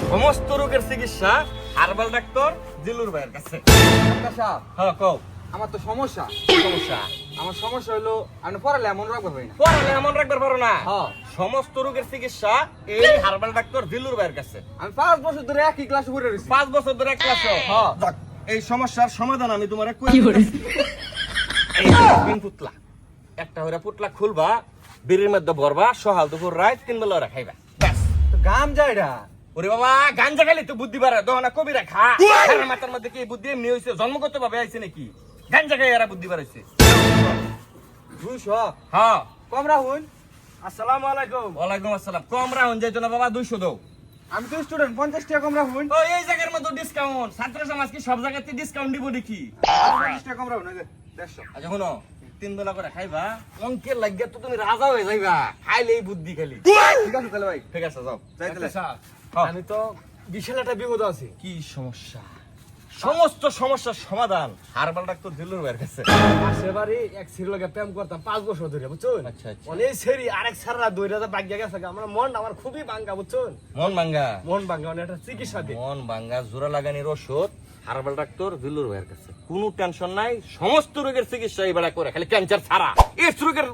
সমস্ত রোগের চিকিৎসা হারবাল ডাক্তার জিলুর ভাইয়ের কাছে। ডাক্তার সাহেব। হ্যাঁ কও। আমার তো সমস্যা। সমস্যা? আমার সমস্যা হলো আমি পড়ালে এমন রাখব ভাই না। পড়ালে এমন রাখবার পারো না। হ্যাঁ। সমস্ত রোগের চিকিৎসা এই হারবাল ডাক্তার জিলুর ভাইয়ের কাছে। আমি পাঁচ বছর ধরে একই ক্লাসে পড়ে রয়েছি। পাঁচ বছর ধরে এক ক্লাস হ্যাঁ। এই সমস্যার সমাধান আমি তোমার এই তিন পুতলা। একটা হইরা পুতলা খুলবা বিড়ির মধ্যে ভরবা সহাল দুপুর রাত তিন বেলা ওরা খাইবা। গাম যায় ওরে বাবা গাঞ্জা খাইলে তো বুদ্ধি বাড়ে দহনা কবিরা খা মাথার মধ্যে কি বুদ্ধি এমনি হয়েছে জন্মগত ভাবে আইছে নাকি? গাঞ্জা খাই এরা বুদ্ধি বাড়াইছে। দুইশো। হ্যাঁ। কম রাখুন আসসালামু আলাইকুম। ওয়ালাইকুম আসসালাম। কম রাহুন যাইতো না বাবা দুইশো দাও আমি তো স্টুডেন্ট পঞ্চাশ টাকা কম রাখুন ও এই জায়গার মতো ডিসকাউন্ট ছাত্র সমাজ কি সব জায়গাতে ডিসকাউন্ট দিব নাকি? পঞ্চাশ টাকা কম রাখুন দেড়শো। আচ্ছা শোনো তিন বেলা করে খাইবা। অঙ্কের লাগিয়া তো তুমি রাজা হয়ে যাইবা। খাইলে এই বুদ্ধি খালি। ঠিক আছে তাহলে ভাই। ঠিক আছে যাও। যাই তাহলে। আমি তো বিশাল একটা বিপদ আছি। কি সমস্যা? সমস্ত সমস্যার সমাধান হারবাল ডাক্তার ভাইয়ের কাছে। পাশে বাড়ি এক সিরিয়াল লগে প্রেম করতাম পাঁচ বছর ধরে বুঝছেন? আচ্ছা, আচ্ছা। অনেক আরেক সারা দুই রাজা বাগ্যা গেছে আমার মন আমার খুবই বাঙ্গা বুঝছেন? মন ভাঙ্গা? মন বাঙ্গা মানে একটা চিকিৎসা মন ভাঙ্গা জোড়া লাগানির ওষুধ হারবাল ডাক্তার দিলুর ভাইয়ের কাছে। কোনো টেনশন নাই সমস্ত রোগের চিকিৎসা এই বেলা করে খালি ক্যান্সার ছাড়া। এই রোগের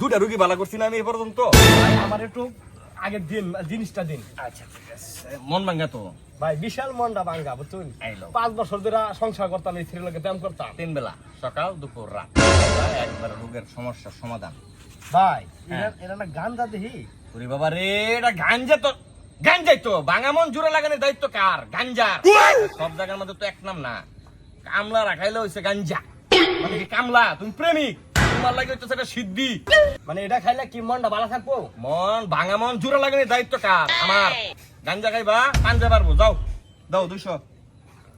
দুটা রুগী ভালো করছি না আমি এই পর্যন্ত। আমার একটু আগে দিন জিনিসটা দিন। আচ্ছা ঠিক আছে। মন ভাঙ্গা তো। ভাই বিশাল মনটা বাঙ্গা বুঝছেন? পাঁচ বছর ধরে সংসার করতাম এই লগে প্রেম করতাম। তিন বেলা সকাল দুপুর রাত। একবার রোগের সমস্যার সমাধান। ভাই হ্যাঁ। এটা না গান্দা দেখি ওরে বাবা রে এটা গাঞ্জা তো গাঞ্জাই তো। বাঙামন জোড়া লাগানোর দায়িত্ব কার? গাঞ্জার সব জায়গার মধ্যে তো এক নাম না। কামলা রাখাইলে হইছে গাঞ্জা। মানে কামলা? তুমি প্রেমিক। তোমার লাগে সেটা সিদ্ধি। মানে এটা খাইলে কি মনটা ভালো থাকব? মন জোড়া লাগানোর দায়িত্ব কার? আমার। গাঞ্জা খাইবা পাঞ্জা পারব যাও। দাও দুশো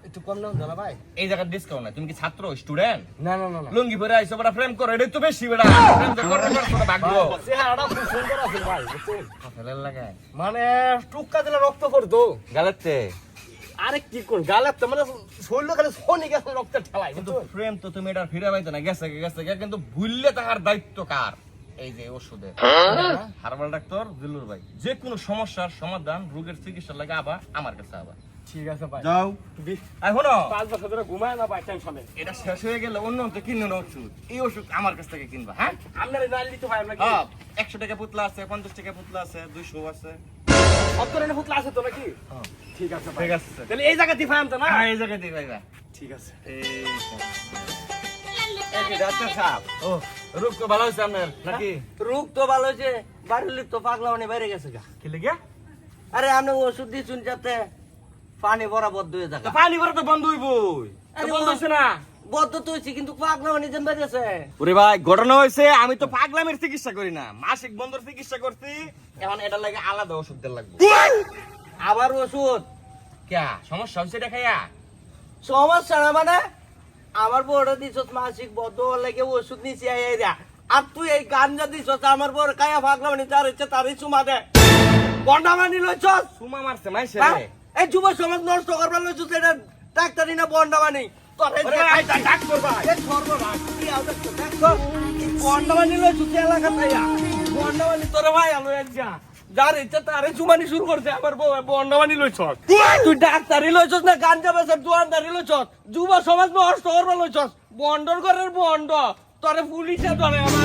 একটু কম ভাই। এই জায়গার ডিসকাউন্ট নাই তুমি কি ছাত্র স্টুডেন্ট না না না লুঙ্গি পরে আইসো বড় প্রেম করো এটাই তো বেশি বেড়া। প্রেম তো করতে পারছ না ভাগ্য চেহারাটা খুব সুন্দর আছে ভাই বুঝছেন? মানে টুক্কা দিলে রক্ত করতো গালাতে আরে কি কোন গালে মানে শরীর খালি শনি গেছে রক্ত ঠেলাই কিন্তু প্রেম তো তুমি এটা ফিরে পাইতো না গেছে গেছে কিন্তু ভুললে তাহার দায়িত্ব কার? এই যে ওষুধে হারবাল ডাক্তার দিলুর ভাই যে কোনো সমস্যার সমাধান রোগের চিকিৎসা লাগে আবার আমার কাছে আবার। ঠিক আছে ভাই। যাও। এখনও পাঁচ বছর ধরে ঘুমায় না ভাই টেনশনে এটা শেষ হয়ে গেলে অন্য তো কিনে না ওষুধ এই ওষুধ আমার কাছ থেকে কিনবা হ্যাঁ? আপনার দিতে আপনাকে? হ্যাঁ একশো টাকা পুতলা আছে পঞ্চাশ টাকা পুতলা আছে দুইশো আছে। পুতলা আছে তো নাকি? ঠিক আছে ঠিক আছে তাহলে এই জায়গা দিয়ে তো না? হ্যাঁ এই জায়গায় দিয়ে ঠিক আছে। এই এই ডাক্তার সাহেব। ও রোগ তো ভালো হয়েছে আপনার নাকি? রোগ তো ভালো হয়েছে বাড়ির তো পাগলা মানে বাইরে গেছে গা। কি লেগে? আরে আপনি ওষুধ যাতে পানি বরাবর হয়ে থাকে পানি ভরা তো বন্ধ হইছে না? বদ্ধ তো হয়েছে কিন্তু পাগলা মানে যেন বেরিয়েছে ওরে ভাই ঘটনা হয়েছে আমি তো পাগলামের চিকিৎসা করি না। মাসিক বন্ধর চিকিৎসা করছি এখন এটা লাগে আলাদা ওষুধ দেওয়ার লাগবে। আবার ওষুধ? ক্যা? সমস্যা হয়েছে এটা খাইয়া? সমস্যা না মানে? আমার বড় দিছ মাসিক বদ্ধ হওয়ার লাগে ওষুধ নিচে আইয়া আর তুই এই গাঞ্জা দিছ আমার বড় কায়া পাগলা মানে যার ইচ্ছে তারই চুমা দে। গন্ডা মানি লইছস? মারছে মাইছে হ্যাঁ? এই যুব সমাজ নষ্ট করবার লইছস এটা ডাক্তারি না বন্ডা? মানি তোর এই ভাই, ডাক্তার সর্বনাশ, এলাকা তাইয়া। তোরে আলো একজা। যার ইচ্ছা তারে চুমানি শুরু করছে আমার বউ বন্ডাবানি লইছস তুই ডাক্তারি লইছস না, গাঞ্জা বেচার দোয়ানদারি লইছস? যুব সমাজ নষ্ট করবার লইছস? বন্ডর ঘরের বন্ড তোরে পুলিশে ধরে আমার